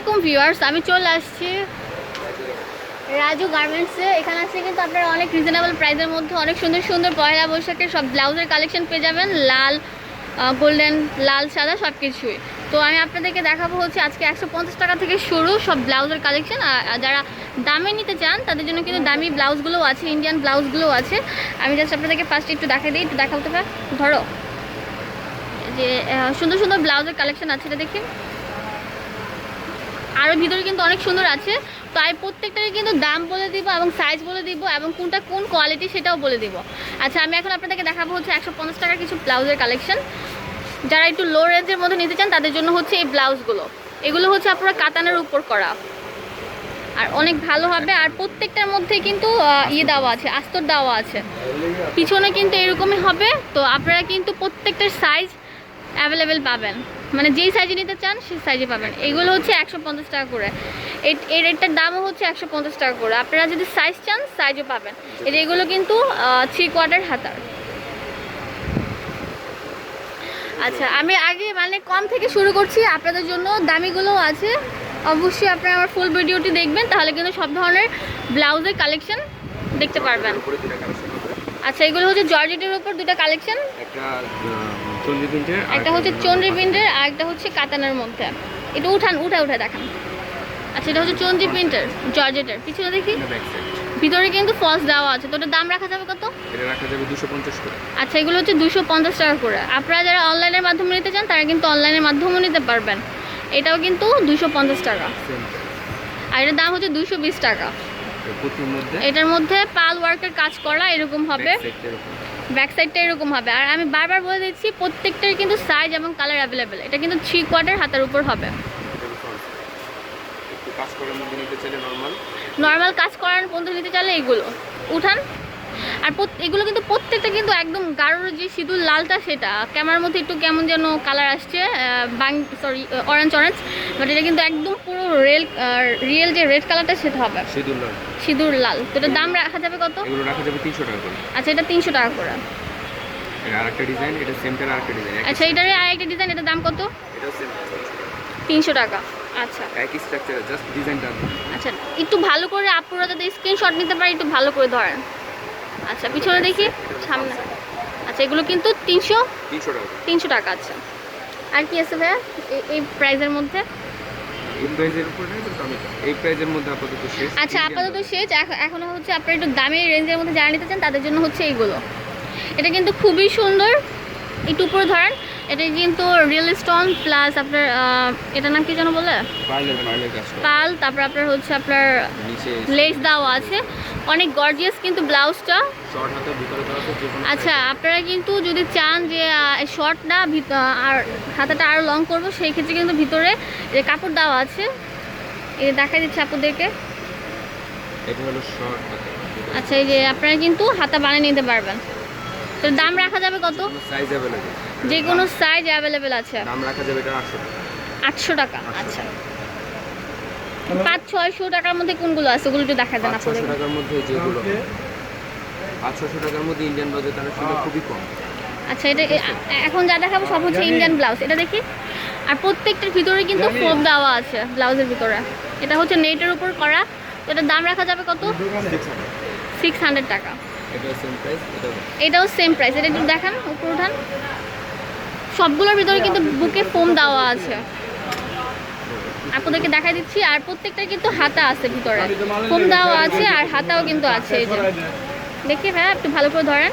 আলাইকুম ভিউয়ার্স, আমি চলে আসছি রাজু গার্মেন্টসে এখানে আসলে কিন্তু আপনারা অনেক রিজনেবল প্রাইসের মধ্যে, অনেক সুন্দর সুন্দর পয়লা বৈশাখের সব ব্লাউজের কালেকশন পেয়ে যাবেন। লাল গোল্ডেন লাল, সাদা সব কিছুই তো আমি আপনাদেরকে দেখাবো হচ্ছে আজকে একশো পঞ্চাশ টাকা থেকে শুরু সব ব্লাউজের কালেকশন যারা দামে নিতে চান, তাদের জন্য কিন্তু দামি ব্লাউজগুলোও আছে ইন্ডিয়ান ব্লাউজগুলোও আছে। আমি জাস্ট আপনাদেরকে ফার্স্ট একটু দেখাই দিই, একটু দেখাতে পার ধরো যে সুন্দর সুন্দর ব্লাউজের কালেকশন আছে এটা দেখি। আরও ভিতরে কিন্তু অনেক সুন্দর আছে। তো আমি প্রত্যেকটারই কিন্তু দাম বলে দিব এবং সাইজ বলে দিব এবং কোনটা কোন কোয়ালিটি সেটাও বলে দিব। আচ্ছা আমি এখন আপনাদেরকে দেখাবো হচ্ছে একশো পঞ্চাশ টাকার কিছু ব্লাউজের কালেকশন যারা একটু লো রেঞ্জের মধ্যে নিতে চান, তাদের জন্য হচ্ছে এই ব্লাউজগুলো। এগুলো হচ্ছে আপনারা কাতানের উপর করা। আর অনেক ভালো হবে। আর প্রত্যেকটার মধ্যে কিন্তু ইয়ে দেওয়া আছে, আস্তর দেওয়া আছে। পিছনে কিন্তু এরকমই হবে। তো আপনারা কিন্তু প্রত্যেকটার সাইজ অ্যাভেলেবেল পাবেন। মানে যেই সাইজে নিতে চান, সেই সাইজে পাবেন। এগুলো হচ্ছে একশো পঞ্চাশ টাকা করে। এই- রেটটার দামও হচ্ছে একশো পঞ্চাশ টাকা করে। আপনারা যদি সাইজ চান সাইজও পাবেন। এই এগুলো কিন্তু থ্রি কোয়ার্টার হাতার। আচ্ছা আমি আগে মানে কম থেকে শুরু করছি। আপনাদের জন্য দামিগুলোও আছে। অবশ্যই আপনারা আমার ফুল ভিডিওটি দেখবেন। তাহলে কিন্তু সব ধরনের ব্লাউজের কালেকশন দেখতে পারবেন। আচ্ছা এগুলো হচ্ছে জর্জেটের উপর দুটো কালেকশন একটা হচ্ছে চন্দ্রী প্রিন্টের আর একটা হচ্ছে কাতানের মধ্যে। এটা উঠান উঠা উঠা দেখান। আচ্ছা এটা হচ্ছে চন্দ্রী প্রিন্টের জর্জেটের। পিছনে দেখি? ভিতরে কিন্তু ফলস দেওয়া আছে। তো ওটার দাম রাখা যাবে কত? এটা রাখা যাবে দুশো পঞ্চাশ করে। আচ্ছা এগুলো হচ্ছে দুশো পঞ্চাশ টাকা করে। আপনারা যারা অনলাইনের মাধ্যমে নিতে চান তারা কিন্তু অনলাইনের মাধ্যমেও নিতে পারবেন। এটাও কিন্তু দুশো পঞ্চাশ টাকা। আর এটার দাম হচ্ছে দুশো বিশ টাকা। এটার মধ্যে? পাল ওয়ার্কের কাজ করা এরকম হবে। ব্যাক সাইডটা এরকম হবে। আর আমি বারবার বলে দিচ্ছি প্রত্যেকটার কিন্তু সাইজ এবং কালার অ্যাভেলেবেল এটা কিন্তু থ্রি কোয়ার্টার হাতের উপর হবে। নর্মাল কাজ করার পর্যন্ত নিতে চাইলে এগুলো। উঠান। আর এগুলো কিন্তু প্রত্যেকটা কিন্তু একদম গাঢ় যে সিঁদুর লালটা সেটা। ক্যামেরার মধ্যে একটু কেমন যেন কালার আসছে বাং সরি অরেঞ্জ অরেঞ্জ বাট এটা কিন্তু একদম পুরো রেল রিয়েল যে রেড কালারটা সেটা হবে। সিঁদুর লাল। সিঁদুর লাল। তো এটার দাম রাখা যাবে কত? এগুলো রাখা যাবে তিনশো টাকা করে। আচ্ছা এটা তিনশো টাকা করে। আরেকটা ডিজাইন এটা সেমটার আরেকটা ডিজাইন আচ্ছা এটারই আরেকটা ডিজাইন এটার দাম কত? এটাও সেম তিনশো টাকা। আচ্ছা। একই স্ট্রাকচার জাস্ট ডিজাইনটা আচ্ছা একটু ভালো করে আপুরা যাতে স্ক্রিনশট নিতে পারে একটু ভালো করে ধরেন। আচ্ছা পিছনে দেখি সামনে। আচ্ছা এগুলো কিন্তু তিনশো তিনশো টাকা। আচ্ছা। আর কি আছে ভাইয়া? এই- এই প্রাইসের মধ্যে? প্রাইজের মধ্যে আচ্ছা আপাতত শেষ। এখন এখন হচ্ছে আপনার একটু দামি রেঞ্জের মধ্যে যারা নিতে চান তাদের জন্য হচ্ছে এইগুলো। এটা কিন্তু খুবই সুন্দর। একটু উপরে ধরেন। এটা কিন্তু রিয়েল স্টোন প্লাস আপনার এটার নাম কি যেন বলে? পাল তারপর আপনার হচ্ছে আপনার লেস দেওয়া আছে। অনেক গর্জিয়াস কিন্তু ব্লাউজটা। আচ্ছা আপনারা কিন্তু যদি চান যে শর্টটা আর হাতাটা আরও লং করব সেই ক্ষেত্রে কিন্তু ভিতরে যে কাপড় দেওয়া আছে এটা দেখা দিচ্ছে আপনাদেরকে। এটা হলো শর্ট আচ্ছা এই যে আপনারা কিন্তু হাতা বানিয়ে নিতে পারবেন। তো দাম রাখা যাবে কত? সাইজ অ্যাভেলেবেল যে কোনো সাইজ অ্যাভেলেবেল আছে। দাম রাখা যাবে এটা আটশো টাকা। আটশো টাকা আচ্ছা। পাঁচ ছয়শো টাকার মধ্যে কোনগুলো আছে? ওগুলো একটু দেখা দেন আপনাদের। টাকার মধ্যে যেগুলো। পাঁচ ছশো টাকার মধ্যে ইন্ডিয়ান বাজার তারা শুনে খুবই কম। আচ্ছা এটা এখন যা দেখাবো সব হচ্ছে ইন্ডিয়ান ব্লাউজ এটা দেখি? আর প্রত্যেকটার ভিতরে কিন্তু ফোম দেওয়া আছে ব্লাউজের ভিতরে। এটা হচ্ছে নেটের উপর করা। তো এটার দাম রাখা যাবে কত? সিক্স হান্ড্রেড টাকা। এটা সেম প্রাইস এটা এটাও সেম প্রাইস এটা একটু দেখান উপর উঠান। সবগুলোর ভিতরে কিন্তু বুকে ফোম দেওয়া আছে। আপনাদেরকে দেখাই দিচ্ছি, আর প্রত্যেকটা কিন্তু হাতা আছে ভিতরে। ফোম দেওয়া আছে আর হাতাও কিন্তু আছে এই যে। দেখি হ্যাঁ একটু ভালো করে ধরেন।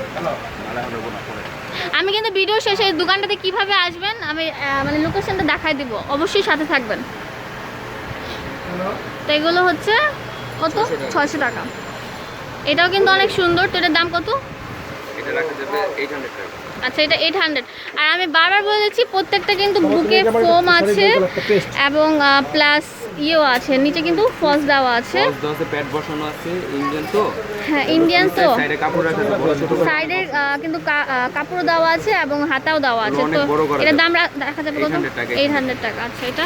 আমি কিন্তু ভিডিও শেষে দোকানটাতে কীভাবে আসবেন, আমি মানে লোকেশনটা দেখাই দিব। অবশ্যই সাথে থাকবেন। তো এগুলো হচ্ছে কত? 600 টাকা। ছয়শো টাকা। এটাও কিন্তু অনেক সুন্দর। তো এটার দাম কত? এটা রাখা যাবে এইট হান্ড্রেড টাকা। আচ্ছা এটা এইট হান্ড্রেড আর আমি বারবার বলে দিচ্ছি প্রত্যেকটা কিন্তু বুকে ফোম আছে এবং প্লাস ইয়েও আছে নিচে কিন্তু ফলস দেওয়া আছে। দশ প্যাড বসানো আছে ইন্ডিয়ান তো। হ্যাঁ ইন্ডিয়ান তো। সাইডে কাপড় রাখা। সাইডে কিন্তু কাপড় দেওয়া আছে এবং হাতাও দেওয়া আছে। তো এটার দাম রাখা যাবে কত? 800 এইট হান্ড্রেড টাকা। আচ্ছা এটা?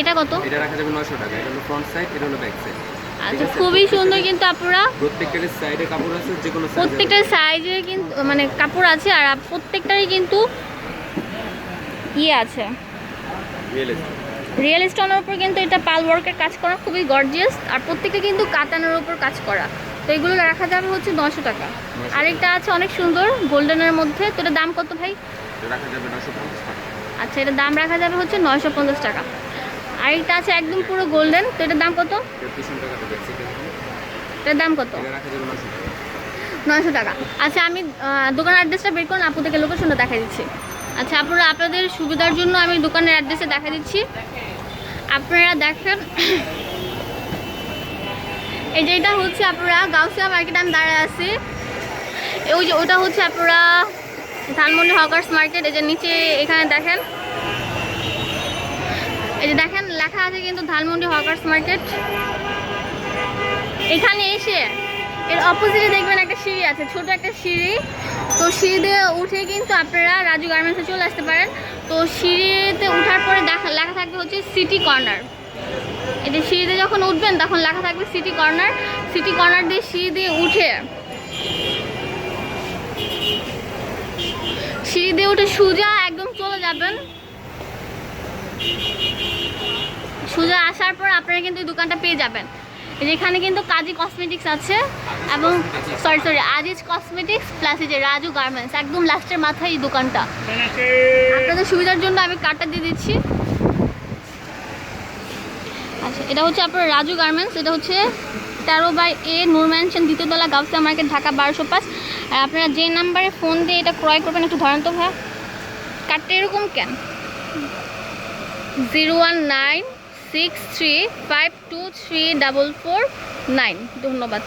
এটা কত? এটা রাখা যাবে নয়শো টাকা। এটা হলো ফ্রন্ট সাইড এটা হলো ব্যাক সাইড আচ্ছা খুবই সুন্দর কিন্তু আপনারা প্রত্যেকটার সাইডে কাপড় আছে যে কোনো প্রত্যেকটার সাইজে কিন্তু মানে কাপড় আছে আর প্রত্যেকটারই কিন্তু ইয়ে আছে। রিয়েল স্টোনের উপর কিন্তু এটা পাল ওয়ার্কের কাজ করা খুবই গর্জিয়াস আর প্রত্যেকটা কিন্তু কাতানের উপর কাজ করা। তো এগুলো রাখা যাবে হচ্ছে নশো টাকা। আরেকটা আছে অনেক সুন্দর গোল্ডেনের মধ্যে। তো এটার দাম কত ভাই? রাখা যাবে নশো আচ্ছা এটার দাম রাখা যাবে হচ্ছে নয়শো পঞ্চাশ টাকা। আরেকটা আছে, একদম পুরো গোল্ডেন তো এটার দাম কত? এটার দাম কত? নয়শো টাকা। আচ্ছা আমি দোকানের অ্যাড্রেসটা বের করুন আপনাদেরকে লোকেশনটা দেখা দিচ্ছি। আচ্ছা আপনারা আপনাদের সুবিধার জন্য আমি দোকানের অ্যাড্রেসে দেখা দিচ্ছি। আপনারা দেখেন, এই যে এটা হচ্ছে আপনারা গাউসিয়া মার্কেটে, আমি দাঁড়ায় আছি। ওই যে ওটা হচ্ছে আপনারা ধানমন্ডি হকার্স মার্কেট, এই যে নিচে এখানে দেখেন। এই যে দেখেন, লেখা আছে কিন্তু ধানমন্ডি হকার্স মার্কেট। এখানে এসে এর অপোজিটে দেখবেন একটা সিঁড়ি আছে, ছোট একটা সিঁড়ি। তো সিঁড়ি উঠে কিন্তু আপনারা রাজু গার্মেন্টসে চলে আসতে পারেন। তো সিঁড়িতে ওঠার পরে দেখা, লেখা থাকবে হচ্ছে সিটি কর্নার এই যে সিঁড়িতে যখন উঠবেন, তখন লেখা থাকবে সিটি কর্নার সিটি কর্নার দিয়ে সিঁড়ি দিয়ে উঠে সিঁড়ি দিয়ে উঠে সোজা একদম চলে যাবেন। সোজা আসার পর আপনারা কিন্তু দোকানটা পেয়ে যাবেন। এখানে কিন্তু কাজী কসমেটিক্স আছে এবং sorry sorry Aziz cosmetics plus এই যে রাজু গার্মেন্টস একদম লাস্টের মাথায় এই দোকানটা। আপনাদের সুবিধার জন্য আমি কার্ডটা দিয়ে দিচ্ছি। আচ্ছা এটা হচ্ছে আপনার রাজু গার্মেন্টস এটা হচ্ছে তেরো বাই এ নূর ম্যানশন দ্বিতীয়তলা গাউসিয়া মার্কেট ঢাকা বারোশো পাঁচ। আর আপনারা যে নাম্বারে ফোন দিয়ে এটা ক্রয় করবেন একটু ধরেন তো ভাইয়া কার্ডটা এরকম কেন? Zero one nine six three five two three double four nine. ধন্যবাদ।